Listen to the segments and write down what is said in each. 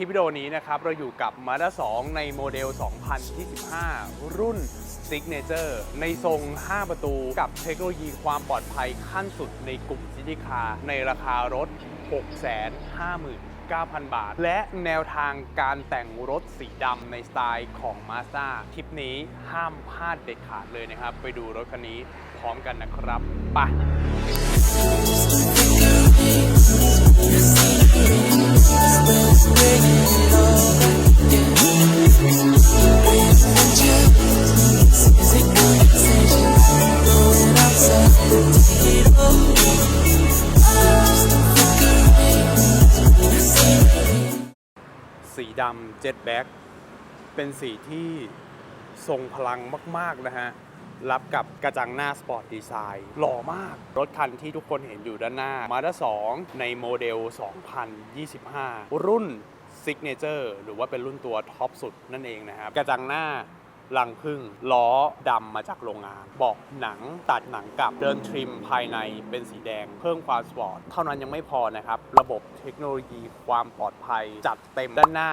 ลิปวิดีโอนี้นะครับ เราอยู่กับ Mazda 2 ในโมเดล 2025 รุ่น Signature ในทรง 5 ประตูกับเทคโนโลยีความปลอดภัยขั้นสุดในกลุ่มซิตี้คาร์ในราคารถ 659,000 บาท และแนวทางการแต่งรถสีดำในสไตล์ของ Mazda คลิปนี้ห้ามพลาดเด็ดขาดเลยนะครับ ไปดูรถคันนี้พร้อมกันนะครับ ไป ดำเจ็ตแบ็กเป็นสีที่ทรงพลังมาก ๆ นะฮะ รับกับกระจังหน้าสปอร์ตดีไซน์หล่อมาก รถคันที่ทุกคนเห็นอยู่ด้านหน้า Mazda 2 ในโมเดล 2025 รุ่นซิกเนเจอร์หรือว่าเป็นรุ่นตัวท็อปสุดนั่นเองนะครับ กระจังหน้า ลังพึ่งล้อดำมาจากโรงงานบอกหนังตัดหนังกลับเดินทริมภายในเป็นสีแดง เพิ่มความสปอร์ตเท่านั้นยังไม่พอนะครับ ระบบเทคโนโลยีความปลอดภัย จัดเต็มด้านหน้า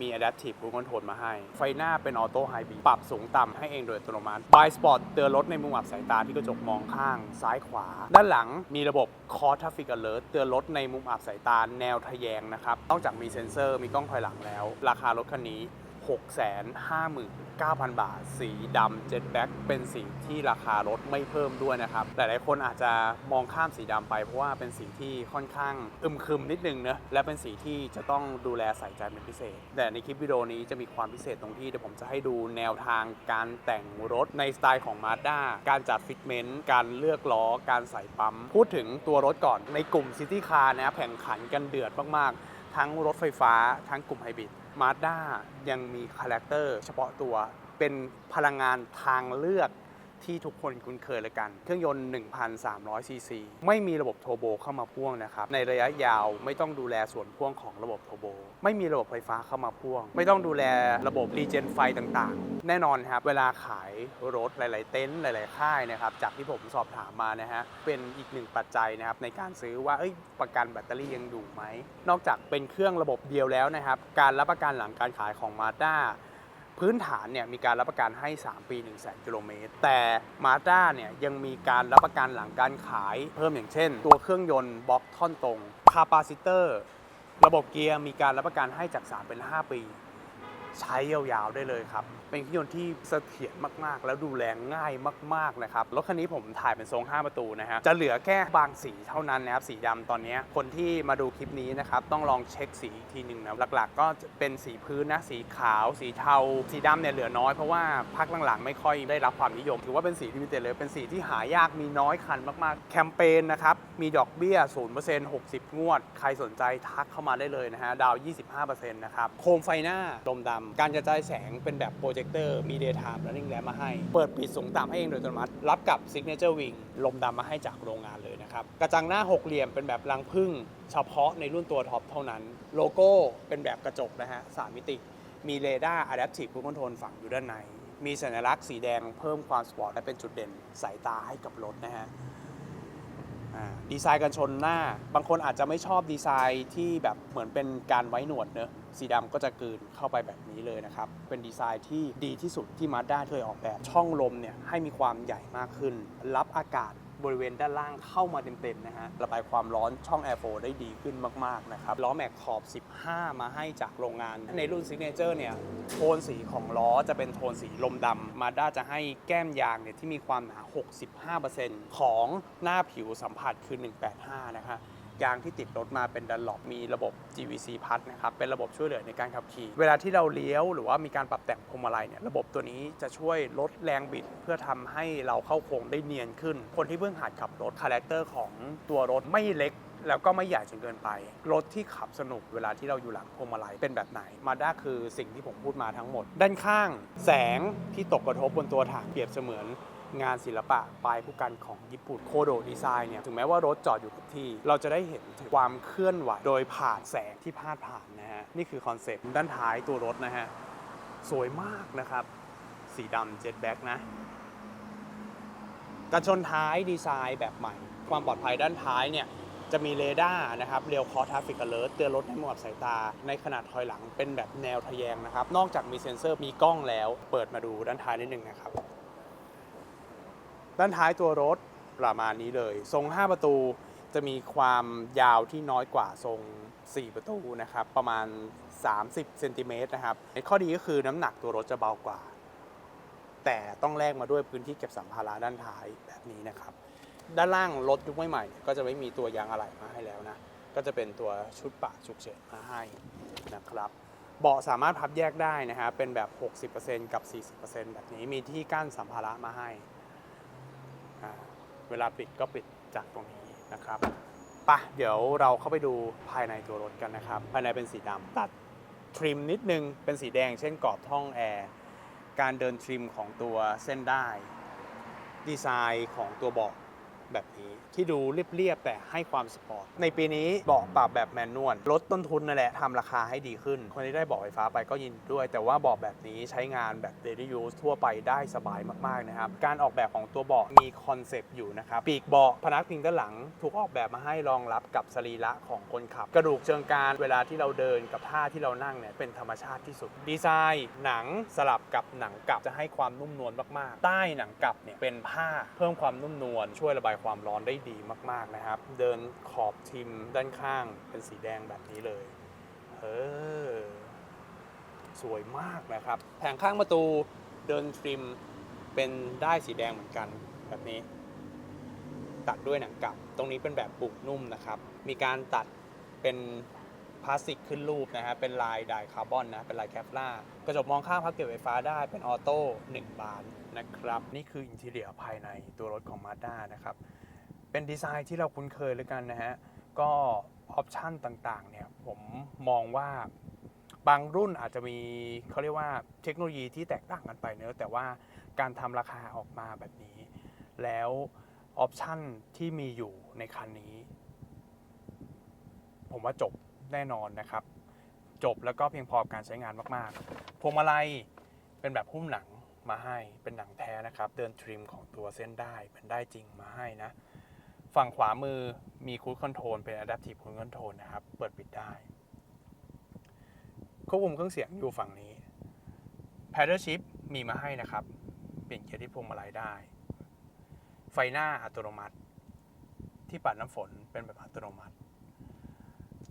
มี Adaptive Cruise Control มาให้ ไฟหน้าเป็นออโต้ไฮบีปรับสูงต่ำให้เองโดยอัตโนมัติ b ายสปอร์ตเตือนรถในมุมอับสายตาที่กระจกมองข้างซ้ายขวา ด้านหลังมีระบบ Core Traffic Alert เตือนรถในมุมอับสายตาแนวทะแยงนะครับ นอกจากมีเซ็นเซอร์มีกล้องถอยหลังแล้ว ราคารถคันนี้ 659,000 บาท สีดำเจ็ตแบ็กเป็นสีที่ราคารถไม่เพิ่มด้วยนะครับ หลายๆ คนอาจจะมองข้ามสีดำไปเพราะว่าเป็นสีที่ค่อนข้างอึมครึมนิดนึงเนะและเป็นสีที่จะต้องดูแลใส่ใจเป็นพิเศษ แต่ในคลิปวิดีโอนี้จะมีความพิเศษตรงที่เดี๋ยวผมจะให้ดูแนวทางการแต่งรถในสไตล์ของ Mazda การจัดฟิตเมนต์การเลือกล้อการใส่ปั๊ม พูดถึงตัวรถก่อนในกลุ่มซิตี้คาร์นะครับแข่งขันกันเดือดมากๆ ทั้งรถไฟฟ้าทั้งกลุ่มไฮบริด มาด้ายังมีคาแรคเตอร์เฉพาะตัวเป็นพลังงานทางเลือก ที่ทุกคนคุ้นเคยเลยกัน เครื่องยนต์ 1,300 ซีซี ไม่มีระบบโทโบเข้ามาพ่วงนะครับ ในระยะยาวไม่ต้องดูแลส่วนพ่วงของระบบโทโบ ไม่มีระบบไฟฟ้าเข้ามาพ่วง ไม่ต้องดูแลระบบรีเจนไฟต่างๆ แน่นอนครับ เวลาขายรถหลาย ๆ เต็นท์หลาย ๆ ค่ายนะครับ จากที่ผมสอบถามมานะฮะ เป็นอีกหนึ่งปัจจัยนะครับในการซื้อว่าประกันแบตเตอรี่ยังอยู่ไหม นอกจากเป็นเครื่องระบบเดียวแล้วนะครับ การรับประกันหลังการขายของ Mazda พื้นฐานเนี่ยมีการรับประกันให้ 3 ปี 1 0 0 0 0 0กิโลเมตร แต่มาด้าเนี่ยยังมีการรับประกันหลังการขายเพิ่มอย่างเช่น ตัวเครื่องยนต์บล็อกท่อนตรงคาปาซิเตอร์ ระบบเกียร์มีการรับประกันให้จาก 3 เป็น 5 ปี ใช้ยาวๆได้เลยครับ เป็นเครื่องยนต์ที่เสถียรมากๆ แล้วดูแลง่ายมากๆนะครับรถคันนี้ผมถ่ายเป็นทรง 5 ประตูนะฮะจะเหลือแค่บางสีเท่านั้นนะครับสีดำตอนนี้คนที่มาดูคลิปนี้นะครับต้องลองเช็คสีอีกทีหนึ่งนะหลักๆ ก็เป็นสีพื้นนะสีขาว สีเทา สีดำเนี่ยเหลือน้อยเพราะว่าพักหลังๆไม่ค่อยได้รับความนิยม ถือว่าเป็นสีลิมิเต็ดเลยเป็นสีที่หายากมีน้อยคันมากๆ แคมเปญนะครับมีดอกเบี้ย 0% 60 งวด ใครสนใจทักเข้ามาได้เลยนะฮะดาว 25%นะครับโคมไฟหน้าดมดำการกระจายแสงเป็นแบบโปรเจคเตอร์มี Daytime Running Lamp มาให้ เปิดปิดสูงต่ำให้เองโดยอัตโนมัติ รับกับ Signature Wing ลมดำมาให้จากโรงงานเลยนะครับ กระจังหน้าหกเหลี่ยมเป็นแบบรังพึ่งเฉพาะในรุ่นตัวท็อปเท่านั้น โลโก้เป็นแบบกระจกนะฮะสามมิติ มีเรดาร์ Adaptive Cruise Control ฝังอยู่ด้านใน มีสัญลักษณ์สีแดงเพิ่มความสปอร์ตและเป็นจุดเด่นสายตาให้กับรถนะฮะ ดีไซน์กันชนหน้า บางคนอาจจะไม่ชอบดีไซน์ที่แบบเหมือนเป็นการไว้หนวดเนอะสีดำก็จะกลืนเข้าไปแบบนี้เลยนะครับ เป็นดีไซน์ที่ดีที่สุดที่มาด้าเคยออกแบบ ช่องลมเนี่ยให้มีความใหญ่มากขึ้น รับอากาศ บริเวณด้านล่างเข้ามาเต็มๆนะฮะระบายความร้อนช่องแอร์โฟได้ดีขึ้นมากๆนะครับล้อแม็กขอบ 15 มาให้จากโรงงาน ในรุ่นซิกเนเจอร์เนี่ยโทนสีของล้อจะเป็นโทนสีลมดำมาด้าจะให้แก้มยางเนี่ยที่มีความหนา 65%ของหน้าผิวสัมผัสคือ 185 นะคะ ยางที่ติดรถมาเป็นดันหลบมีระบบ GVC พัดนะครับเป็นระบบช่วยเหลือในการขับขี่ เวลาที่เราเลี้ยวหรือว่ามีการปรับแต่งพวงมาลัยเนี่ยระบบตัวนี้จะช่วยลดแรงบิด เพื่อทำให้เราเข้าโค้งได้เนียนขึ้น คนที่เพิ่งหัดขับรถคาแรคเตอร์ของตัวรถไม่เล็กแล้วก็ไม่ใหญ่จนเกินไป รถที่ขับสนุกเวลาที่เราอยู่หลังพวงมาลัยเป็นแบบไหน มาด้าคือสิ่งที่ผมพูดมาทั้งหมด ด้านข้าง แสงที่ตกกระทบบนตัวถังเปรียบเสมือน งานศิลปะปลายผู้กันของญี่ปุ่นโคโดดีไซน์เนี่ยถึงแม้ว่ารถจอดอยู่กับที่ เราจะได้เห็นถึงความเคลื่อนไหวโดยผ่านแสงที่พาดผ่านนะฮะนี่คือคอนเซปต์ด้านท้ายตัวรถนะฮะสวยมากนะครับ สีดำเจ็ตแบ็กนะกันชนท้ายดีไซน์แบบใหม่ ความปลอดภัยด้านท้ายเนี่ยจะมีเรดาร์นะครับเรียวคอร์ท a ฟิกเ e ิร์เตือนรถให้หมาะกับสายตา ในขนาดถอยหลังเป็นแบบแนวทะแยงนะครับ นอกจากมีเซ็นเซอร์มีกล้องแล้ว เปิดมาดูด้านท้ายนิดนึงนะครับ ด้านท้ายตัวรถประมาณนี้เลย ทรง 5 ประตูจะมีความยาวที่น้อยกว่าทรง 4 ประตูนะครับ ประมาณ 30เซนติเมตรนะครับข้อดีก็คือน้ำหนักตัวรถจะเบากว่า แต่ต้องแลกมาด้วยพื้นที่เก็บสัมภาระด้านท้ายแบบนี้นะครับ ด้านล่างรถยุคใหม่ๆก็จะไม่มีตัวยางอะไหล่มาให้แล้วนะ ก็จะเป็นตัวชุดปะฉุกเฉินมาให้นะครับเบาะสามารถพับแยกได้นะฮะเป็นแบบ 60%กับ 40%แบบนี้มีที่กั้นสัมภาระมาให้ เวลาปิดก็ปิดจากตรงนี้นะครับปะเดี๋ยวเราเข้าไปดูภายในตัวรถกันนะครับ ภายในเป็นสีดำตัดทริมนิดนึงเป็นสีแดงเช่นกรอบท่องแอร์การเดินทริมของตัวเส้นได้ ดีไซน์ของตัวเบาะ แบบนี้ที่ดูเรียบๆแต่ให้ความสปอร์ต ในปีนี้เบาะปรับแบบแมนนวลลดต้นทุนนั่นแหละทำราคาให้ดีขึ้น คนที่ได้เบาะไฟฟ้าไปก็ยินด้วย แต่ว่าเบาะแบบนี้ใช้งานแบบ daily use ทั่วไปได้สบายมากๆนะครับ การออกแบบของตัวเบาะมีคอนเซปต์อยู่นะครับ ปีกเบาะพนักพิงด้านหลัง ถูกออกแบบมาให้รองรับกับสรีระของคนขับ กระดูกเชิงกรานเวลาที่เราเดินกับท่าที่เรานั่งเนี่ยเป็นธรรมชาติที่สุด ดีไซน์หนังสลับกับหนังกลับจะให้ความนุ่มนวลมากๆ ใต้หนังกลับเนี่ยเป็นผ้าเพิ่มความนุ่มนวลช่วยระบายความร้อนได้ดีมาก ๆนะครับ เดินขอบทิมด้านข้างเป็นสีแดงแบบนี้เลย เออ สวยมากนะครับ แผงข้างประตูเดินทริมเป็นได้สีแดงเหมือนกันแบบนี้ ตัดด้วยหนังกลับ ตรงนี้เป็นแบบปลูกนุ่มนะครับ มีการตัดเป็นพลาสติกขึ้นรูปนะฮะ เป็นลายไดคาร์บอนนะ เป็นลายแคปลากระจกมองข้างพับเก็บไฟฟ้าได้ เป็นออโต้1บาน นะครับ นี่คืออินทีเรียภายในตัวรถของ Mazda นะครับ เป็นดีไซน์ที่เราคุ้นเคยเลยกันนะฮะ ก็ออปชันต่างๆ เนี่ยผมมองว่าบางรุ่นอาจจะมีเขาเรียกว่าเทคโนโลยีที่แตกต่างกันไปเนอะแต่ว่าการทำราคาออกมาแบบนี้ แล้วออปชันที่มีอยู่ในคันนี้ ผมว่าจบแน่นอนนะครับ จบแล้วก็เพียงพอการใช้งานมากๆพวงมาลัยเป็นแบบหุ้มหนัง มาให้เป็นหนังแท้นะครับ เดินทริมของตัวเส้นได้เป็นได้จริงมาให้นะ ฝั่งขวามือมีคู i คอนโทรลเป็น Adaptive Cruise Control นะครับ เปิดปิดได้ควบคุมเครื่องเสียงอยู่ฝั่งนี้ Paddle Shift มีมาให้นะครับ เปลี่ยนเกียร์ที่พวงมาลัยได้ ไฟหน้าอัตโนมัติ ที่ปัดน้ำฝนเป็นแบบอัตโนมัติ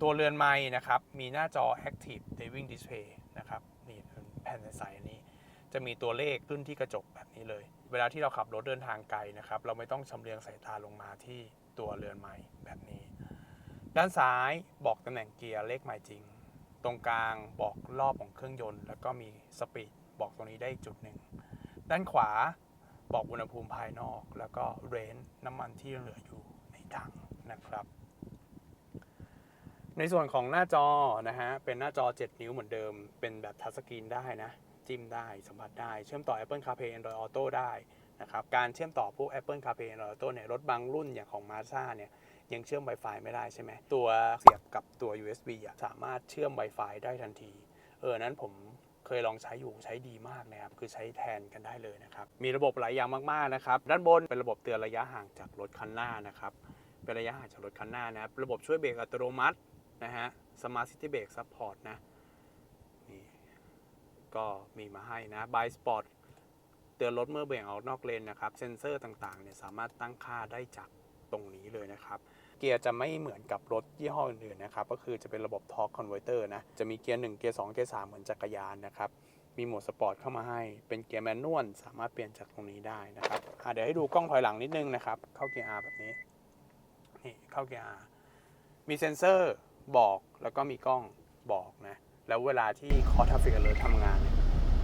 ตัวเรือนไม้นะครับ มีหน้าจอ Active Diving Display นะครับ นี่เป็นแผ่นใสๆอันนี้ จะมีตัวเลขขึ้นที่กระจกแบบนี้เลย เวลาที่เราขับรถเดินทางไกลนะครับ เราไม่ต้องชำเลืองสายตาลงมาที่ตัวเรือนไม้แบบนี้ ด้านซ้ายบอกตำแหน่งเกียร์เลขหมายจริง ตรงกลางบอกรอบของเครื่องยนต์ แล้วก็มีสปีดบอกตรงนี้ได้อีกจุดหนึ่ง ด้านขวาบอกอุณหภูมิภายนอก แล้วก็เรนน้ำมันที่เหลืออยู่ในถังนะครับ ในส่วนของหน้าจอนะฮะเป็นหน้าจอ 7 นิ้วเหมือนเดิม เป็นแบบทัชสกรีนได้นะ จิ้มได้สัมผัสได้เชื่อมต่อ Apple CarPlay Android Auto ได้นะครับการเชื่อมต่อพวก Apple CarPlay Android Auto เนี่ยรถบางรุ่นอย่างของ Mazda เนี่ยยังเชื่อม Wi-Fi ไม่ได้ใช่ไหมตัวเสียบกับตัว USB อะสามารถเชื่อม Wi-Fi ได้ทันที เออนั้นผมเคยลองใช้อยู่ใช้ดีมากนะครับ คือใช้แทนกันได้เลยนะครับ มีระบบหลายอย่างมากๆนะครับ ด้านบนเป็นระบบเตือนระยะห่างจากรถคันหน้านะครับ เป็นระยะห่างจากรถคันหน้านะครับ ระบบช่วยเบรกอัตโนมัตินะฮะ Smart City Brake Support นะนี่ ก็มีมาให้นะ By Spot เตือนรถเมื่อเบี่ยงออกนอกเลนนะครับ เซ็นเซอร์ต่างๆเนี่ยสามารถตั้งค่าได้จากตรงนี้เลยนะครับ เกียร์จะไม่เหมือนกับรถยี่ห้ออื่นๆนะครับ ก็คือจะเป็นระบบ Torque Converter นะ จะมีเกียร์1เกียร์2เกียร์3เหมือนจักรยานนะครับ มีโหมดสปอร์ตเข้ามาให้ เป็นเกียร์แมนนวลสามารถเปลี่ยนจากตรงนี้ได้นะครับเดี๋ยวให้ดูกล้องถอยหลังนิดนึงนะครับ เข้าเกียร์ R แบบนี้ นี่เข้าเกียร์ R มีเซ็นเซอร์บอกแล้วก็มีกล้องบอกนะ แล้วเวลาที่ Core Traffic Alert ทำงานเนี่ย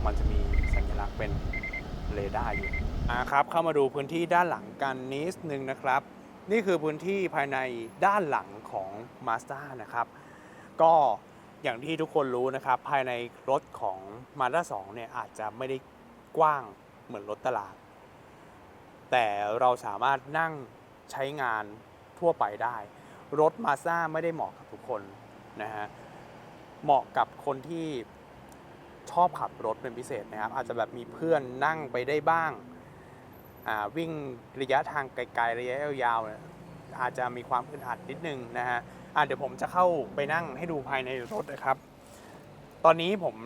มันจะมีสัญลักษณ์เป็นเรดาร์อยู่อ่าครับเข้ามาดูพื้นที่ด้านหลังกันนิดนึงนะครับ นี่คือพื้นที่ภายในด้านหลังของ Mazda นะครับ ก็อย่างที่ทุกคนรู้นะครับ ภายในรถของ Mazda 2เนี่ยอาจจะไม่ได้กว้างเหมือนรถตลาด แต่เราสามารถนั่งใช้งานทั่วไปได้ รถ Mazda ไม่ได้เหมาะกับทุกคนนะฮะ เหมาะกับคนที่ชอบขับรถเป็นพิเศษนะครับ อาจจะแบบมีเพื่อนนั่งไปได้บ้างาวิ่งระยะทางไกลๆระยะยาวๆอาจจะมีความอึดอัดนิดนึงนะฮะะเดี๋ยวผมจะเข้าไปนั่งให้ดูภายในรถนะครับ ตอนนี้ผม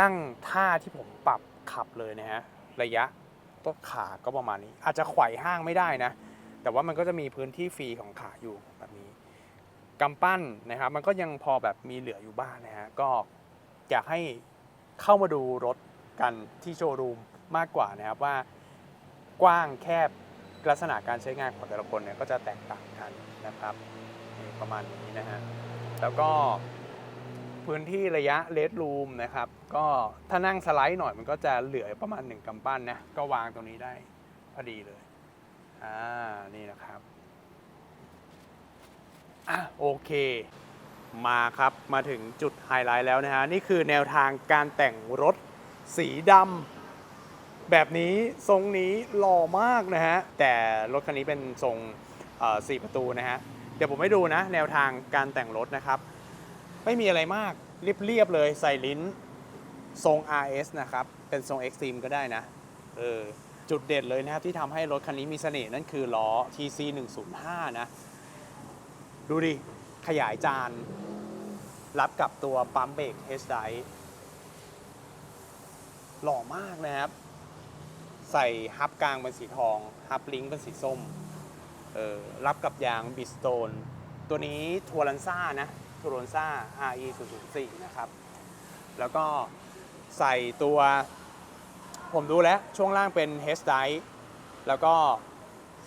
นั่งท่าที่ผมปรับขับเลยนะฮะระยะต้นขาก็ประมาณนี้ อาจจะไขว่ห้างไม่ได้นะ แต่ว่ามันก็จะมีพื้นที่ฟรีของขาอยู่แบบนี้ กำปั้นนะครับ มันก็ยังพอแบบมีเหลืออยู่บ้างนะฮะก็อยากให้เข้ามาดูรถกันที่โชว์รูมมากกว่านะครับว่ากว้างแคบลักษณะการใช้งานของแต่ละคนเนี่ยก็จะแตกต่างกันนะครับประมาณนี้นะฮะแล้วก็พื้นที่ระยะเลดรูมนะครับ ก็ถ้านั่งสไลด์หน่อยมันก็จะเหลือประมาณ 1กำปั้นนะก็วางตรงนี้ได้พอดีเลยอ่านี่นะครับ อะโอเค มาครับมาถึงจุดไฮไลท์แล้วนะฮะ นี่คือแนวทางการแต่งรถสีดำแบบนี้ทรงนี้หล่อมากนะฮะ แต่รถคันนี้เป็นทรงสี่ประตูนะฮะ เดี๋ยวผมให้ดูนะ แนวทางการแต่งรถนะครับ ไม่มีอะไรมากเรียบๆเลยใส่ลิ้นทรง RS นะครับ เป็นทรง Extreme ก็ได้นะเออจุดเด่นเลยนะครับที่ทำให้รถคันนี้มีเสน่ห์นั่นคือล้อ TC 105นะ ดูดิ ขยายจาน รับกับตัวปั๊มเบรก H drive หล่อมากนะครับ ใส่ฮับกลางเป็นสีทอง ฮับลิงก์เป็นสีส้ม เออรับกับยางบิสโตน ตัวนี้ทัวรันซ่านะทัวรันซ่า RE 004นะครับ แล้วก็ใส่ตัว ผมดูแล้ว ช่วงล่างเป็น H drive แล้วก็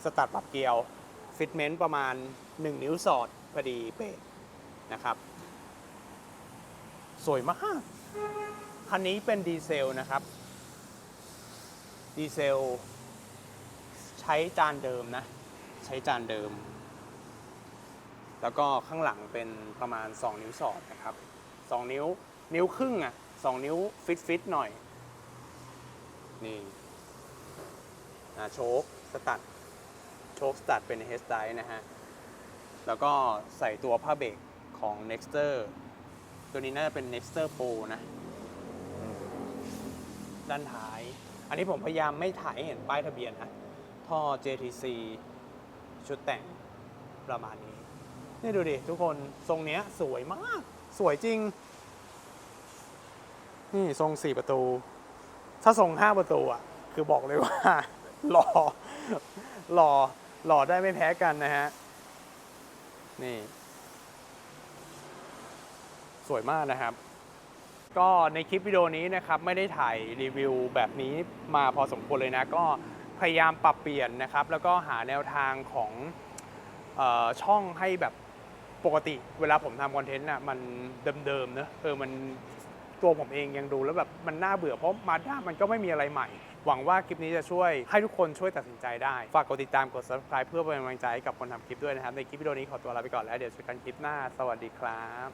สตัดปรับเกียว ฟิตเมนต์ประมาณ 1 นิ้วสอดพอดีเป๊ะนะครับ สวยมาก คันนี้เป็นดีเซลนะครับ ดีเซล ใช้จานเดิมนะ ใช้จานเดิม แล้วก็ข้างหลังเป็นประมาณ 2 นิ้วสอดนะครับ 2 นิ้วนิ้วครึ่งอะ 2 นิ้วฟิตฟิตหน่อย นี่โชคสตัด โชคสตัดเป็น h ฮสไ i นะฮะ แล้วก็ใส่ตัวผ้าเบรกของ Nexter ตัวนี้น่าจะเป็น Nexter Pro นะ ด้านท้าย อันนี้ผมพยายามไม่ถ่ายให้เห็นป้ายทะเบียนนะ ท่อ JTC ชุดแต่งประมาณนี้ นี่ดูดิทุกคนทรงเนี้ยสวยมาก สวยจริง นี่ทรง 4 ประตู ถ้าทรง 5 ประตูอะ คือบอกเลยว่าหล่อหล่อ หล่อได้ไม่แพ้กันนะฮะ นี่ สวยมากนะครับ ก็ในคลิปวิดีโอนี้นะครับ ไม่ได้ถ่ายรีวิวแบบนี้มาพอสมควรเลยนะ ก็พยายามปรับเปลี่ยนนะครับ แล้วก็หาแนวทางของออช่องให้แบบปกติเวลาผมทำคอนเทนต์น่ะมันเดิมๆเนอะเออมันตัวผมเองยังดูแล้วแบบมันน่าเบื่อเพราะมาด้ามันก็ไม่มีอะไรใหม่ หวังว่าคลิปนี้จะช่วยให้ทุกคนช่วยตัดสินใจได้ ฝากกดติดตามกด subscribe เพื่อเป็นกำลังใจให้กับคนทำคลิปด้วยนะครับ ในคลิปวิดีโอนี้ขอตัวลาไปก่อนแล้ว เดี๋ยวเจอกันคลิปหน้า สวัสดีครับ